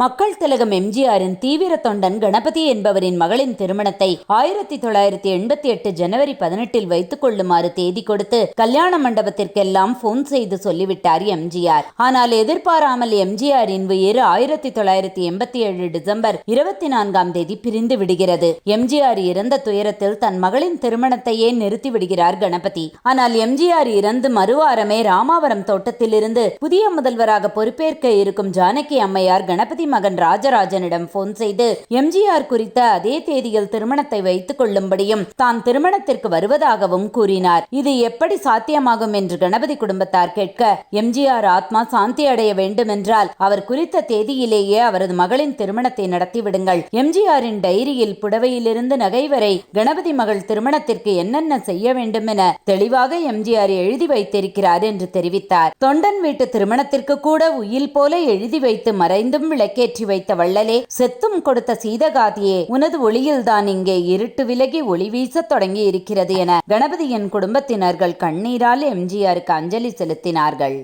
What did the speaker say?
மக்கள் திலகம் எம்ஜிஆரின் தீவிர தொண்டன் கணபதி என்பவரின் மகளின் திருமணத்தை ஆயிரத்தி தொள்ளாயிரத்தி எண்பத்தி எட்டு ஜனவரி பதினெட்டில் வைத்துக் கொள்ளுமாறு தேதி கொடுத்து கல்யாண மண்டபத்திற்கெல்லாம் போன் செய்து சொல்லிவிட்டார் எம்ஜிஆர். ஆனால் எதிர்பாராமல் எம்ஜிஆரின் உயிர் ஆயிரத்தி தொள்ளாயிரத்தி எண்பத்தி ஏழு டிசம்பர் இருபத்தி நான்காம் தேதி பிரிந்து விடுகிறது. எம்ஜிஆர் இறந்த துயரத்தில் தன் மகளின் திருமணத்தையே நிறுத்தி விடுகிறார் கணபதி. ஆனால் எம்ஜிஆர் இறந்து மறுவாரமே ராமாவரம் தோட்டத்திலிருந்து புதிய முதல்வராக பொறுப்பேற்க இருக்கும் ஜானகி அம்மையார் கணபதி மகன் ராஜராஜனிடம் போன் செய்து எம்ஜிஆர் குறித்த அதே தேதியில் திருமணத்தை வைத்துக் கொள்ளும்படியும் தான் திருமணத்திற்கு வருவதாகவும் கூறினார். இது எப்படி சாத்தியமாகும்? என்று கணபதி குடும்பத்தார் கேட்க எம்ஜிஆர் ஆத்மா சாந்தி அடைய வேண்டுமென்றால் அவர் குறித்த தேதியிலேயே அவரது மகளின் திருமணத்தை நடத்திவிடுங்கள் எம்ஜிஆரின் டைரியில் புடவையிலிருந்து நகை வரை கணபதி மகள் திருமணத்திற்கு என்னென்ன செய்ய வேண்டும் என தெளிவாக எம்ஜிஆர் எழுதி வைத்திருக்கிறார் என்று தெரிவித்தார். தொண்டன் வீட்டு திருமணத்திற்கு கூட உயில் போல எழுதி வைத்து மறைந்தும் விளக்கி விளக்கேற்றி வைத்த வள்ளலே செத்தும் கொடுத்த சீதகாதியே உனது ஒளியில்தான் இங்கே இருட்டு விலகி ஒளி வீசத் தொடங்கி இருக்கிறது என கணபதியின் குடும்பத்தினர்கள் கண்ணீரால் எம்ஜிஆருக்கு அஞ்சலி செலுத்தினார்கள்.